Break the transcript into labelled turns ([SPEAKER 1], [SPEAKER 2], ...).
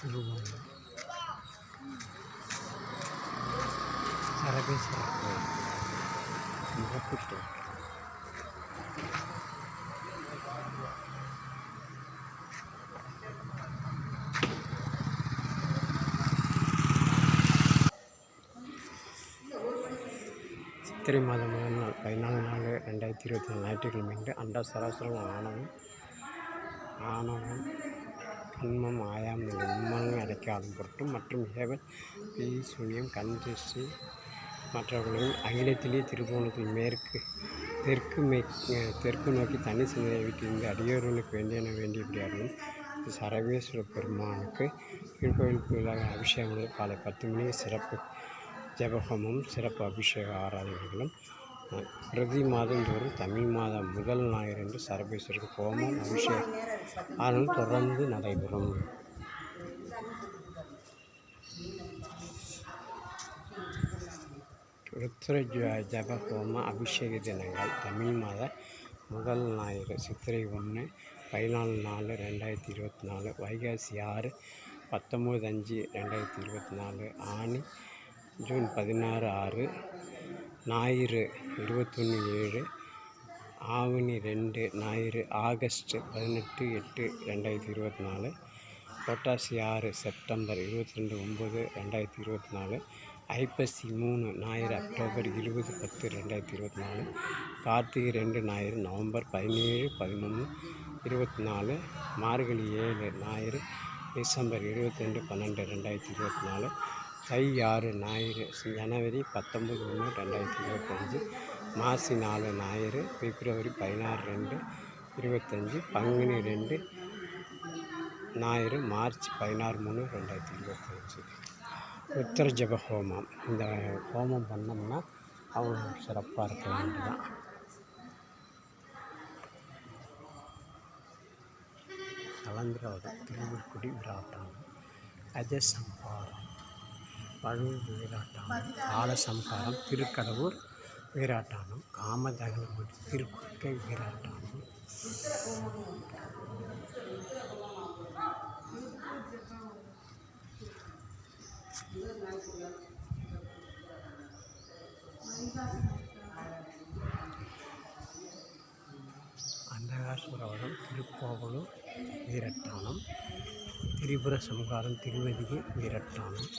[SPEAKER 1] திருவோணம் சரபேஸ்வரர் சித்திரை மாதம் முதல் நாள் பதினாலு நாலு ரெண்டாயிரத்தி இருபத்தி நாலு ஞாயிற்றுக்கிழமை அன்று அண்ட சராசரம் ஆணவம் ஆணவம் காலம் பொருட்டும் மற்றும் ஹேவன் பி சூன்யம் கண் மற்றவர்களும் அகிலத்திலே திருபுவனத்தில் மேற்கு தெற்கு மே தெற்கு நோக்கி தனி சிந்தனை விட்டிருந்து அடியோர்களுக்கு வேண்டியன வேண்டியபடியாகவும் சரவேஸ்வர பெருமானுக்கு திருக்கோயில் கோயிலாக அபிஷேகங்கள் காலை பத்து மணிக்கு சிறப்பு ஜபகமும் சிறப்பு அபிஷேக ஆராதனைகளும் பிரதி பிரதி மாதந்தோறும் தமிழ் மாதம் முதல் ஞாயிறன்று சரபேஸ்வரர் ஹோமம் அபிஷேகம் ஆனால் தொடர்ந்து நடைபெறும். ருத்ர ஜப ஹோம அபிஷேக தினங்கள் தமிழ் மாத முதல் ஞாயிறு சித்திரை ஒன்று பதினாலு நாலு ரெண்டாயிரத்தி இருபத்தி நாலு வைகாசி ஆறு பத்தொம்போது அஞ்சு ரெண்டாயிரத்தி இருபத்தி நாலு ஆணி ஜூன் பதினாறு ஆறு ஞாயிறு இருபத்தொன்று ஏழு ஆவணி ரெண்டு ஞாயிறு ஆகஸ்ட் பதினெட்டு எட்டு ரெண்டாயிரத்தி இருபத்தி நாலு பொட்டாசி ஆறு செப்டம்பர் இருபத்தி ரெண்டு ஒம்பது ரெண்டாயிரத்தி இருபத்தி நாலு ஐப்பசி மூணு ஞாயிறு அக்டோபர் இருபது பத்து ரெண்டாயிரத்தி இருபத்தி நாலு கார்த்திகை ரெண்டு ஞாயிறு நவம்பர் பதினேழு பதினொன்று இருபத்தி நாலு மார்கழி ஏழு ஞாயிறு டிசம்பர் இருபத்தி ரெண்டு பன்னெண்டு ரெண்டாயிரத்தி இருபத்தி நாலு தை ஆறு ஞாயிறு ஜனவரி பத்தொம்பது ஒன்று ரெண்டாயிரத்தி இருபத்தஞ்சி மாசி நாலு ஞாயிறு பிப்ரவரி பதினாறு ரெண்டு இருபத்தஞ்சி பங்குனி ரெண்டு ஞாயிறு மார்ச் பதினாறு மூணு ரெண்டாயிரத்தி இருபத்தஞ்சி உத்தர ஜப ஹோமம். இந்த ஹோமம் பண்ணோம்னா அவ்வளோ சிறப்பாக இருக்கலாம் தான் கலந்திரவதம் திருவிற்குடி விராட்டம் அஜசம்பாரம் பழுவூர் வீராட்டானம் காலசம்பாரம் திருக்கடவுர் வீராட்டானம் காமதகனம் திருக்குற்கை வீராட்டானம் அந்தகாசுரவரம் திருக்கோவலூர் வீரட்டானம் திரிபுர சம்ஹாரம் திருவதிகை வீரட்டானம்